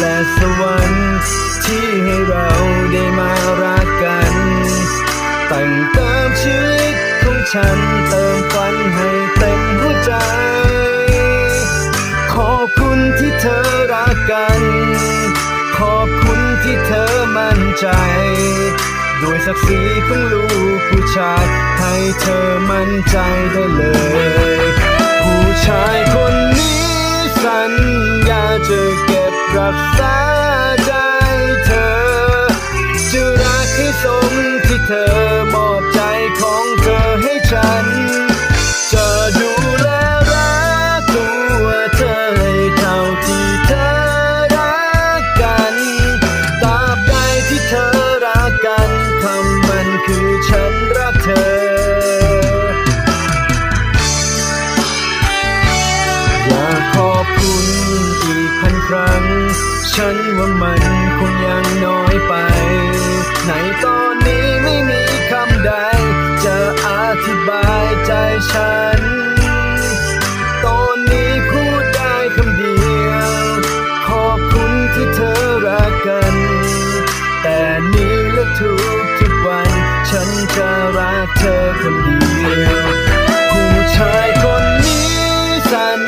และสวรรค์ที่ให้เราได้มารักกันแต่งเติมชีวิตของฉันเติมฝันให้เต็มหัวใจ ขอบคุณที่เธอรักกัน ขอบคุณที่เธอมั่นใจด้วยศักดิ์ศรีของลูกผู้ชายให้เธอมั่นใจได้เลย ฉันว่ามันคงยังน้อยไป ในตอนนี้ไม่มีคำใด จะอธิบายใจฉัน ตอนนี้พูดได้คำเดียว ขอบคุณที่เธอรักกัน แต่นี้และทุกทุกวัน ฉันจะรักเธอคนเดียว ผู้ชายคนนี้สัญ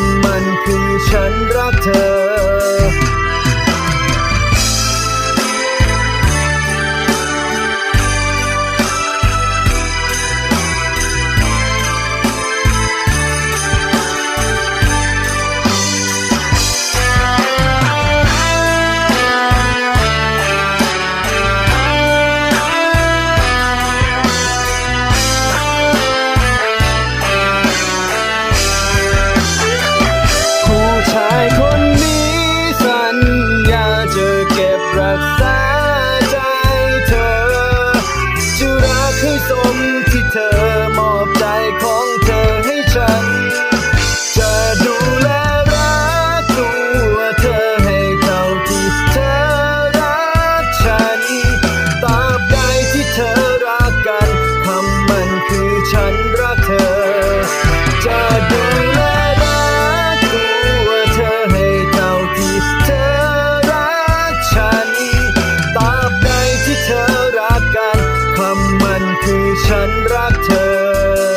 ำมันคือฉันรักเธอ ใจของเธอให้ฉัน จะดูแลรักตัวเธอให้เท่าที่เธอรักฉันตราบใดที่เธอรักกันคำมันคือฉันรักเธอ จะดูแลรักตัวเธอให้เท่าที่เธอรักฉันตราบใดที่เธอรักกันคำมันคือฉันรักเธอ